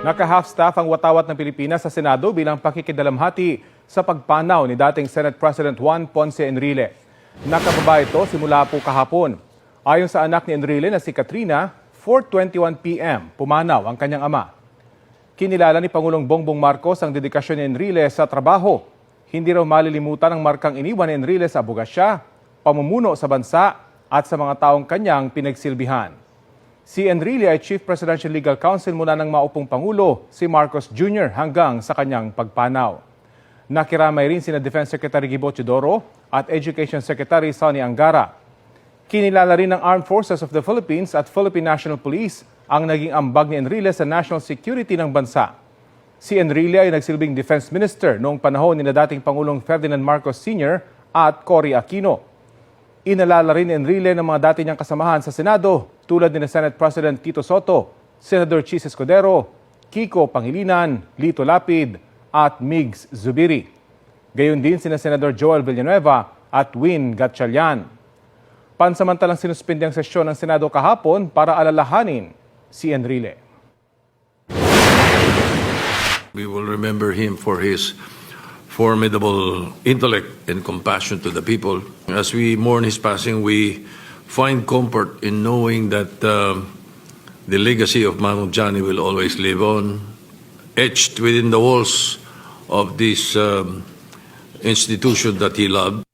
Naka-half-staff ang watawat ng Pilipinas sa Senado bilang pakikidalamhati sa pagpanaw ni dating Senate President Juan Ponce Enrile. Nakababa ito simula po kahapon. Ayon sa anak ni Enrile na si Katrina, 4.21 p.m. pumanaw ang kanyang ama. Kinilala ni Pangulong Bongbong Marcos ang dedikasyon ni Enrile sa trabaho. Hindi raw malilimutan ang markang iniwan ni Enrile sa abogasya, pamumuno sa bansa at sa mga taong kanyang pinagsilbihan. Si Enrile ay Chief Presidential Legal Counsel mula ng maupong Pangulo, si Marcos Jr. hanggang sa kanyang pagpanaw. Nakiramay rin sina Defense Secretary Gibo Teodoro at Education Secretary Sonny Angara. Kinilala rin ng Armed Forces of the Philippines at Philippine National Police ang naging ambag ni Enrile sa national security ng bansa. Si Enrile ay nagsilbing Defense Minister noong panahon ni na dating Pangulong Ferdinand Marcos Sr. at Cory Aquino. Inalala rin Enrile ng mga dati niyang kasamahan sa Senado tulad ni na Senate President Tito Soto, Senator Chis Escudero, Kiko Pangilinan, Lito Lapid at Migs Zubiri. Gayon din sina Senador Joel Villanueva at Win Gatchalian. Pansamantalang sinuspindi ang sesyon ng Senado kahapon para alalahanin si Enrile. We will remember him for his formidable intellect and compassion to the people. As we mourn his passing, we find comfort in knowing that um, the legacy of Manong Johnny will always live on, etched within the walls of this um, institution that he loved.